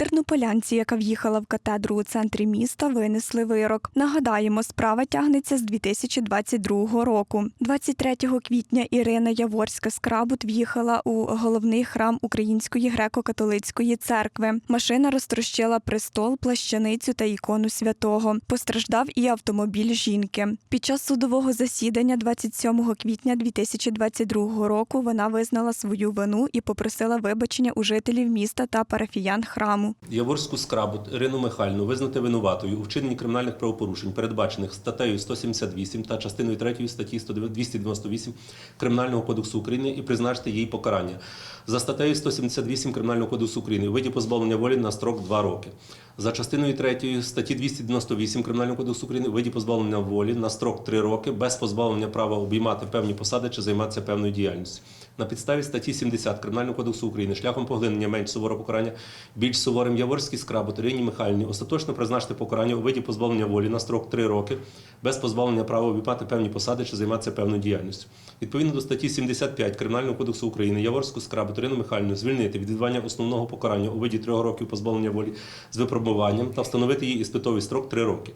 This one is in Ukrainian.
Тернополянці, яка в'їхала в катедру у центрі міста, винесли вирок. Нагадаємо, справа тягнеться з 2022 року. 23 квітня Ірина Яворська з Крабут в'їхала у головний храм Української греко-католицької церкви. Машина розтрощила престол, плащаницю та ікону святого. Постраждав і автомобіль жінки. Під час судового засідання 27 квітня 2022 року вона визнала свою вину і попросила вибачення у жителів міста та парафіян храму. Яворську скрабу Ірину Михайлівну визнати винуватою у вчиненні кримінальних правопорушень, передбачених статтею 178 та частиною 3 статті 298 Кримінального кодексу України і призначити їй покарання. За статтею 178 Кримінального кодексу України у виді позбавлення волі на строк 2 роки. За частиною 3 статті 298 Кримінального кодексу України у виді позбавлення волі на строк 3 роки без позбавлення права обіймати певні посади чи займатися певною діяльністю. На підставі статті 70 Кримінального кодексу України шляхом поглинення менш суворого покарання більш суворим Яворській скрабу Ірині Михайлівні остаточно призначити покарання у виді позбавлення волі на строк 3 роки без позбавлення права обіймати певні посади чи займатися певною діяльністю. Відповідно до статті 75 Кримінального кодексу України Яворську скрабу Ірину Михайлівну звільнити від відбування основного покарання у виді 3 років позбавлення волі з випробуванням та встановити її іспитовий строк 3 роки.